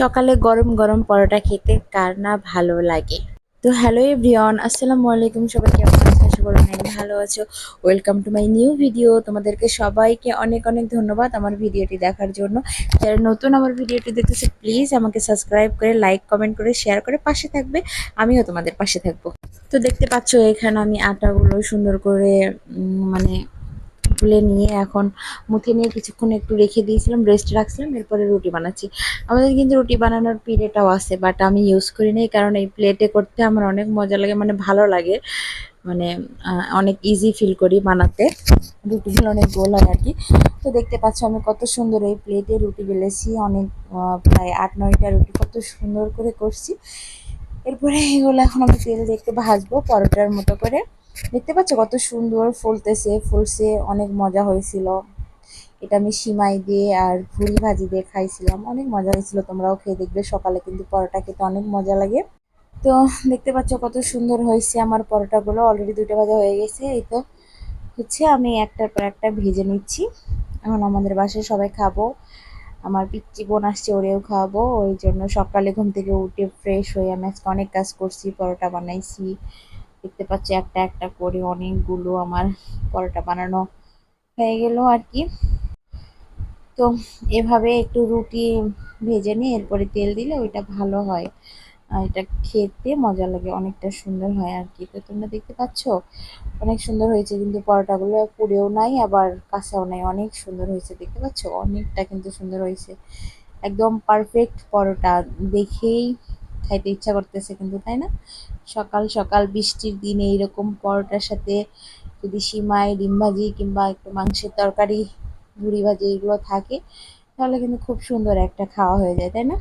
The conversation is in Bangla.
সকালে গরম গরম পরোটা খেতে কার না ভালো লাগে। তো হ্যালো এভরিওয়ান আসসালামু আলাইকুম সবাই, কেমন ভালো আছো। Welcome to my new video তোমাদেরকে সবাইকে অনেক অনেক ধন্যবাদ আমার ভিডিওটি দেখার জন্য। যারা নতুন আমার ভিডিওটি দেখতেছে প্লিজ আমাকে সাবস্ক্রাইব করে লাইক কমেন্ট করে শেয়ার করে পাশে থাকবে। আমিও তোমাদের পাশে থাকব। তো দেখতে পাচ্ছ এখানে আমি আটাগুলো সুন্দর করে মানে তুলে নিয়ে এখন মুথে নিয়ে কিছুক্ষণ একটু রেখে দিয়েছিলাম রেস্ট রাখছিলাম, এরপরে রুটি বানাচ্ছি। আমাদের কিন্তু রুটি বানানোর পিলেটাও আছে বাট আমি ইউজ করি নাই কারণ এই প্লেটে করতে আমার অনেক মজা লাগে মানে ভালো লাগে। মানে অনেক ইজি ফিল করি বানাতে। রুটিগুলো অনেক গোল হয় আর কি। তো দেখতে পাচ্ছ আমি কত সুন্দর এই প্লেটে রুটি বেলেছি, অনেক প্রায় আট নয়টা রুটি কত সুন্দর করে করছি। এরপরে এগুলো এখন আমি তেল একটু ভাজবো, পরোটার মতো করে। দেখতে পাচ্ছ কত সুন্দর ফুলতেছে, ফুলছে, অনেক মজা হয়েছিল। এটা আমি সিমাই দিয়ে আর ভুড়ি ভাজি দিয়ে খাইছিলাম, অনেক মজা হয়েছিল, তোমরাও খেয়ে দেখবে, সকালে কিন্তু পরোটা খেতে অনেক মজা লাগে। তো দেখতে পাচ্ছ কত সুন্দর হয়েছে আমার পরোটাগুলো অলরেডি দুটো ভাজা হয়ে গেছে, এই তো হচ্ছে আমি একটার পর একটা ভেজে নিচ্ছি। এখন আমাদের বাসায় সবাই খাব, আমার পিচ্চি বোন আসছে, ওরেও খাওয়াবো ওই জন্য সকালে ঘুম থেকে উঠে ফ্রেশ হয়ে আমি আজকে অনেক কাজ করছি, পরোটা বানাইছি। দেখতে পাচ্ছি একটা একটা করে অনেকগুলো আমার পরোটা বানানো হয়ে গেল আর কি। তো এভাবে একটু রুটি ভেজে নিয়ে এরপরে তেল দিলে ওইটা ভালো হয়। এটা খেতে মজা লাগে, অনেকটা সুন্দর হয় আর কি। তো তোমরা দেখতে পাচ্ছ, অনেক সুন্দর হয়েছে কিন্তু পরোটাগুলো, পুড়েও নাই, আবার কাঁচাও নাই, অনেক সুন্দর হয়েছে। দেখতে পাচ্ছ? অনেকটা কিন্তু সুন্দর হয়েছে। একদম পারফেক্ট পরোটা। দেখেই খাইতে ইচ্ছা করতেছে কিন্তু, তাই না? সকাল সকাল বৃষ্টির দিনে এইরকম পরোটার সাথে যদি সিমাই ডিম ভাজি কিংবা একটু মাংসের তরকারি, মুড়ি ভাজি এগুলো থাকে, তাহলে কিন্তু খুব সুন্দর একটা খাওয়া হয়ে যায়, তাই না?